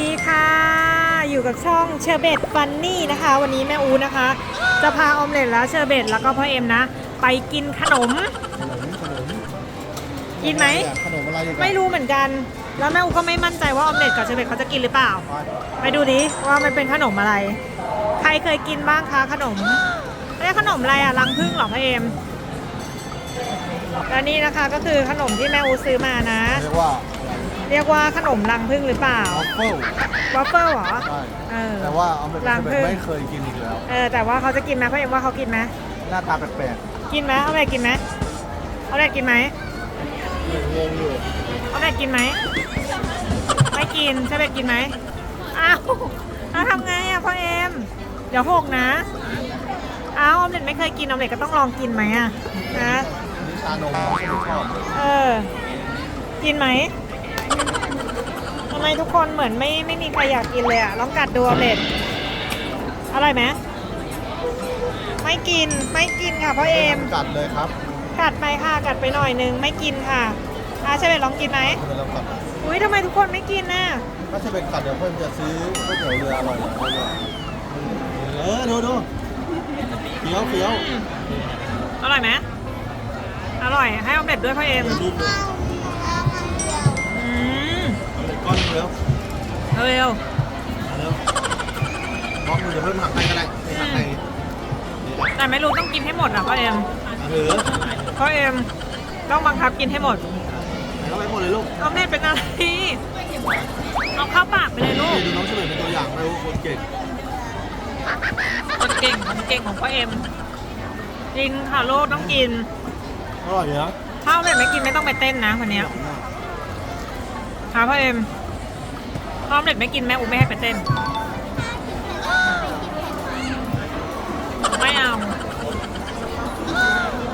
ดีค่ะ อยู่กับช่องเชอร์เบตฟันนี่นะคะ วันนี้แม่อูนะคะ จะพาออมเล็ตและเชอร์เบตแล้วก็พ่อเอ็มนะ ไปกินขนม ขนมขนมกินไหม ขนมอะไรอีกอะไม่รู้เหมือนกัน แล้วแม่อูก็ไม่มั่นใจว่าออมเล็ตกับเชอร์เบตเขาจะกินหรือเปล่า ไปดูดิว่ามันเป็นขนมอะไร ใครเคยกินบ้างคะขนมเรียกขนมอะไรอะรังผึ้งเหรอพ่อเอ็มและนี่นะคะก็คือขนมที่แม่อูซื้อมานะ เรียกว่า เรียกว่าขนมรังผึ้งหรือเปล่าออฟเฟิลวอฟเฟิลเหรอ ใช่เออแต่ว่าเอาเป็นรังผึ้ง ไม่เคยกินอีกแล้ว เออแต่ว่าเขาจะกินไหมพ่อเอ็มว่าเขากินไหมหน้าตาแปลกกินไหมเอาอะไรกินไหมเอาอะไรกินไหมๆงงอยู่เอาอะไรกินไหมไม่กินใช่ไหมกินไหมอ้าวแล้วทำไงอะพ่อเอ็มเดี๋ยวหกนะอ้าวออมเล็ตไม่เคยกินออมเล็ตก็ต้องลองกินไหมอะนะนี่ชานมไม่ชอบเออ กินไหม ทำไมทุกคนเหมือนไม่ไม่มีใครอยากกินเลยอะลองกัดดูออมเล็ตอร่อยไหมไม่กินไม่กินค่ะพ่อเอ็มกัดเลยครับกักัดไปค่ะกัดไปหน่อยนึงไม่กินค่ะอาใช่ไหมลองกินไหมเดี๋ยวเรากัดอุ้ยทำไมทุกคนไม่กินน่ะถ้าจะเป็นกัดเดี๋ยวเพื่อนจะซื้อก๋วยเตี๋ยวเรืออร่อยเลยเออดูดูเคี้ยวเคี้ยวอืมอร่อยไหมอร่อยให้ออมเล็ตด้วยพ่อเอ็มรู เอาเลยก้อนเคี้ยวเร็วเร็วลองดูเดี๋ยวเพิ่มหักให้ก็ได้หักให้แต่ไม่รู้ต้องกินให้หมดอะพ่อเอ็มหรือพ่อเอ็มต้องบังคับกินให้หมดเอาไปหมดเลยลูกออมเล็ตเป็นอะไรเอาเข้าปากไปเลยลูกดูน้องเฉลยเป็นตัวอย่างนะลูกคนเก่งคนเก่งคนเก่งของพ่อเอ็มกินค่ะลูกต้องกินอร่อยเหรอถ้าออมเล็ตไม่กินไม่ต้องไปเต้นนะวันเนี้ยค่ะพ่อเอ็ม ถ้าออมเล็ตไม่กินแม่อูไม่ให้ไปเต้น ไม่เอา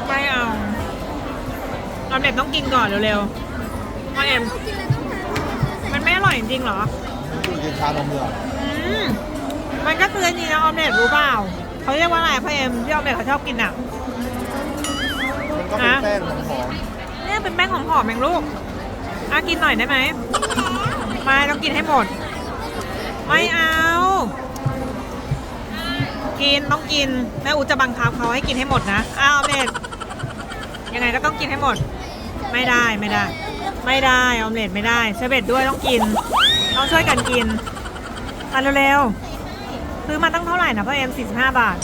ไม่เอาออมเล็ตต้องกินก่อนเร็วๆพ่อเอ็มมันไม่อร่อยจริงๆเหรอคือกินชานมเรืออืมมันก็เตือนจริงนะออมเล็ตรู้เปล่าเขาเรียกว่าอะไรพ่อเอ็มที่ออมเล็ตเขาชอบกินอะมันก็เป็นแป้งหอมเนี่ยเป็นแป้งหอมๆเองลูกอะกินหน่อยได้ไหม ไม่ต้องกินให้หมด ไม่เอา กินต้องกินแม่อูจะบังคับเขาให้กินให้หมดนะ อ้าวออมเล็ตยังไงก็ต้องกินให้หมด ไม่ได้ไม่ได้ ไม่ได้ออมเล็ตไม่ได้เชอร์เบตด้วยต้องกินต้องช่วยกันกินอะเร็วๆซื้อมาตั้งเท่าไหร่นะพ่อเอ็ม45บาท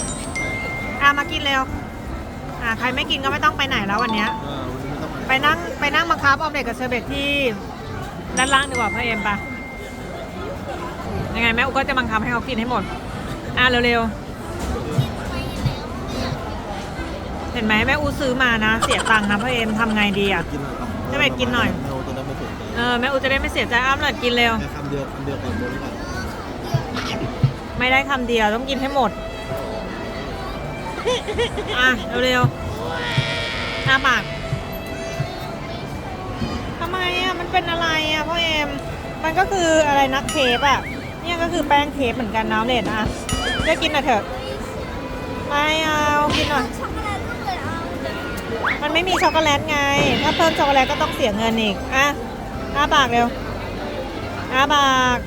อะมากินเร็วอะใครไม่กินก็ไม่ต้องไปไหนแล้ววันเนี้ยๆเออวันนี้ไม่ต้องไปนั่งไปนั่งบังคับออมเล็ตกับเชอร์เบตที่ ด้านล่างดีกว่าพ่อเอ็มปะยังไงแม่อุก็จะบังคับให้เขากินให้หมด อะเร็วๆ เห็นไหมแม่อูซื้อมานะ เสียตังค์นะพ่อเอ็มทำไงดีอะ กินหน่อยปะไปกินหน่อย เราตัวนั้นไม่ถูกเออแม่อูจะได้ไม่เสียใจอ้ามเลยกินเร็ว แค่คำเดียวคำเดียวก่อนบนก่อนไม่ได้คำเดียวต้องกินให้หมด อะเร็วๆหน้าปาก เป็นอะไรอะพ่อเอ็มมันก็คืออะไรนะเคปอะเนี่ยก็คือแป้งเคปเหมือนกันนะเน็ตอะได้กินหน่อยเถอะไม่เอากินหน่อยช็อกโกแลตลูกเลยเอามันไม่มีช็อกโกแลตไง ถ้าเพิ่มช็อกโกแลตก็ต้องเสียเงินอีกอะอ้าปากเร็วอ้าปาก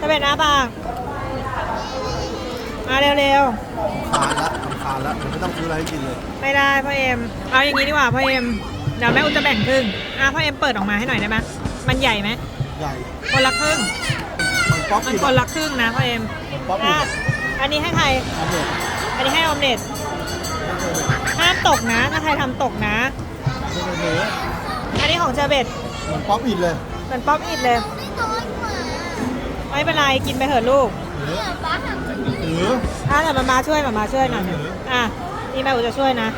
จะเป็นอ้าปากมาเร็วคานละทำคานละไม่ต้องซื้ออะไรให้กินเลยๆไม่ได้พ่อเอ็มเอาอย่างนี้ดีกว่าพ่อเอ็ม เดี๋ยวแม่อุจะแบ่งครึ่งอะพ่อเอ็มเปิดออกมาให้หน่อยได้ไหมมันใหญ่ไหมใหญ่คนละครึ่ง มันป๊อปมันอีกคนละครึ่งนะพ่อเอ็มมันป๊อปอีอะกอันนี้ให้ใครทำเลยอันนี้ให้ออมเล็ตไม่เคยเลยห้ามตกนะ ถ้าใครทำตกนะ ไม่เคยเลยอันนี้ของเชอร์เบตมันป๊อปอีกเลยเหมือนป๊อปอิดเลยไม่น้อยกว่าไม่เป็นไรกินไปเถอะลูกหรือเกิดบ้าหันหรือ อะแต่มามาช่วยมามาช่วยหน่อยหรืออะนี่แม่อูจะช่วยนะ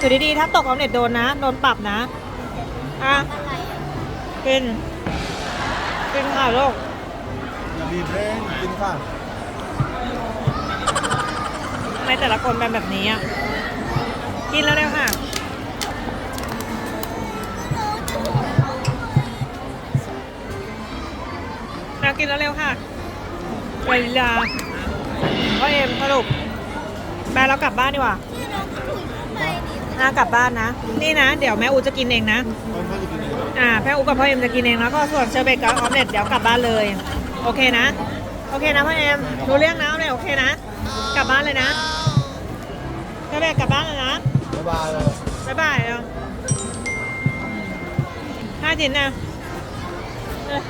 ถือดีๆ ถ้าตกออมเล็ตโดนนะ โดนปรับนะอะอะไรอะ กิน กินค่ะลูกอย่าบีบแรงกินข้าวทำไม่แต่ละคนเป็นแบบนี้อะ กินแล้วเร็วค่ะแล้วกินแล้วเร็วค่ะเวลาพ่อเอ็มสรุปแม่เรากลับบ้านดีกว่าที่น้องถุยไป นี่อะกลับบ้านนะ นี่นะ เดี๋ยวแม่อูจะกินเองนะไม่ไม่จะกินเองอ่าแม่อูกับพ่อเอ็มจะกินเองแล้วก็ส่วนเชอร์เบตกับออมเล็ตเดี๋ยวกลับบ้านเลย โอโอเคนะ โอเคนะพ่อเอ็มรู้เรื่องนะเอาเลยโอเคนะ กลับบ้านเลยนะก็แบบกลับบ้านเลยนะบ๊ายบายเลยบ๊ายบายเอาห้าชิ้นนะเออ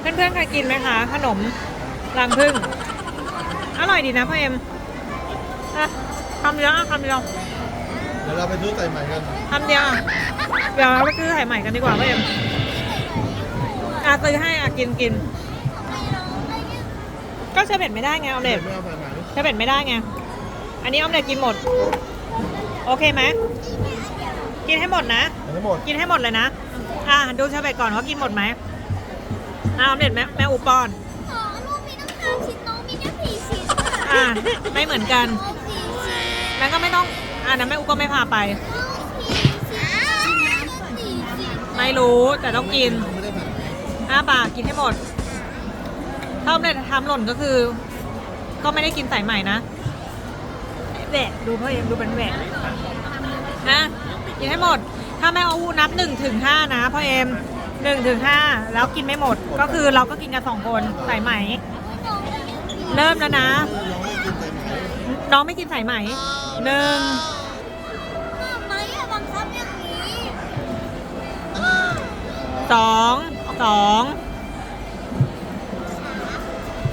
เพื่อนๆเคยกินไหมคะ ขนมรังผึ้งอร่อยดีนะพ่อเอ็มอะคำเดียวอะคำเดียวเดี๋ยวเราไปซื้อใส่ใหม่กันคำเดียวอะเดี๋ยวเราไปซื้อสายใหม่กันดีกว่าพ่อเอ็มอะซื้อให้อะกินกิน ก็เชอร์เบ็ดไม่ได้ไงออมเล็ตไม่เอาใส่ใหม่เชอร์เบ็ดไม่ได้ไง อันนี้ออมเล็ตกินหมด โอเคไหม กินให้หมดนะทั้งหมดกินให้หมดเลยนะ อะดูเชอร์เบ็ดก่อนว่ากินหมดไหมอะออมเล็ตแม่แม่อุปอน อ๋อลูกมีตั้งห้าชิ้นน้องมีแค่สี่ชิ้นอะไม่เหมือนกันเอาสี่ชิ้น แม่ก็ไม่ต้องอะนะแม่อุก็ไม่พาไป ไม่รู้แต่ต้องกินไม่ได้ผัดอ้าปากกินให้หมดถ้าอมเล็ตทำหล่นก็คือ ก็ไม่ได้กินสายใหม่นะแหวะดูพ่อเอ็มดูเป็นแหวะนะกินให้หมด ถ้าแม่เอาวูนับหนึ่งถึงห้านะพ่อเอ็มหนึ่งถึงห้าแล้วกินไม่หมด ก็คือเราก็กินกันสองคนสายใหม่เริ่มแล้วนะ น้องไม่กินใส่ใหม่น้องไม่กินสายไหม หนึ่งทำไมอะบังคับอย่างนี้สองสอง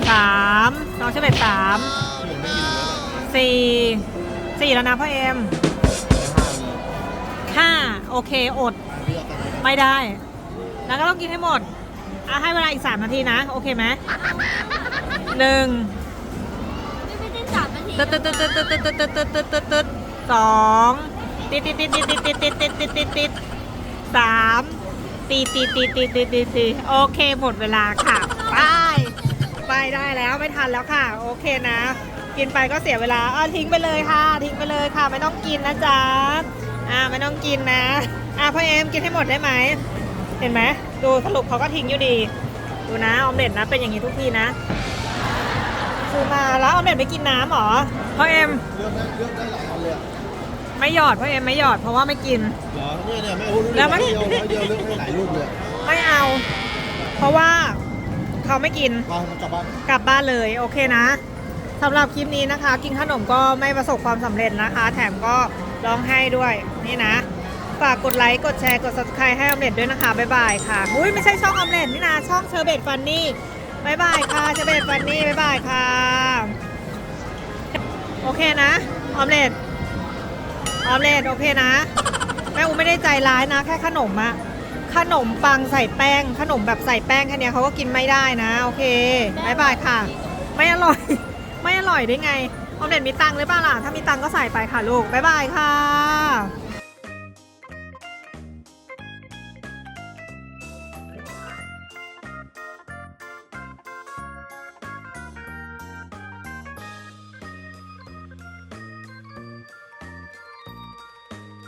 สามน้องเชเบ็ดสามที่เหลือไม่กินแล้วสี่สี่แล้วนะพ่อเอ็มห้าโอเคอด ไม่ได้ แล้วก็ต้องกินให้หมดอะให้เวลาอีกสามนาทีนะ โอเคไหมหนึ่ง ได้สามนาทีตึ๊ดตึ๊ดตึ๊ดตึ๊ดตึ๊ดตึ๊ดตึ๊ดตึ๊ดตึ๊ดตึ๊ดสองติดติดติดติดติดติดติดติดติดติดติดสามตีตีตีตีตีตีตีโอเคหมดเวลาค่ะไปไปได้แล้วไม่ทันแล้วค่ะ โอเคนะ กินไปก็เสียเวลาอะทิ้งไปเลยค่ะ ทิ้งไปเลยค่ะ ไม่ต้องกินนะจ๊ะอ่าไม่ต้องกินนะอ่าพ่อเอ็มกินให้หมดได้ไหมเห็นไหมดูสรุปเขาก็ทิ้งอยู่ดี ดูนะออมเล็ตนะเป็นอย่างนี้ทุกทีนะ ซื้อมาแล้วออมเล็ตไม่กินน้ำเหรอพ่อเอ็มเลือกได้เลือกได้หลายอันเลยอะไม่หยอดพ่อเอ็มไม่หยอดเพราะว่าไม่กิน เหรอเนี่ยเนี่ยไม่เอาลูกแล้วมัน เดียวร้อยเดียวเลือกได้หลายลูกเลยไม่เอา เพราะว่าเขาไม่กินไปมันกลับบ้านกลับบ้านเลยโอเคนะสำหรับคลิปนี้นะคะ กินขนมก็ไม่ประสบความสำเร็จนะคะ แถมก็ร้องไห้ด้วยนี่นะ ฝากกดไลค์ กดแชร์ กด subscribe ให้ออมเล็ตด้วยนะคะ บ๊ายบายค่ะ อุ้ยไม่ใช่ช่องออมเล็ตนี่นะ ช่องเชอร์เบตฟันนี่ บายบายค่ะเชเบตฟันนี่บายบายค่ะ โอเคนะ ออมเล็ตออมเล็ตโอเคนะ แม่อูไม่ได้ใจร้ายนะ แค่ขนมอะขนมปังใส่แป้ง ขนมแบบใส่แป้งแค่เนี้ยเขาก็กินไม่ได้นะ โอเคบายบายค่ะ ไม่อร่อย ไม่อร่อยได้ไงออมเล็ตมีตังค์หรือเปล่าล่ะ ถ้ามีตังค์ก็ใส่ไปค่ะลูกบายบายค่ะ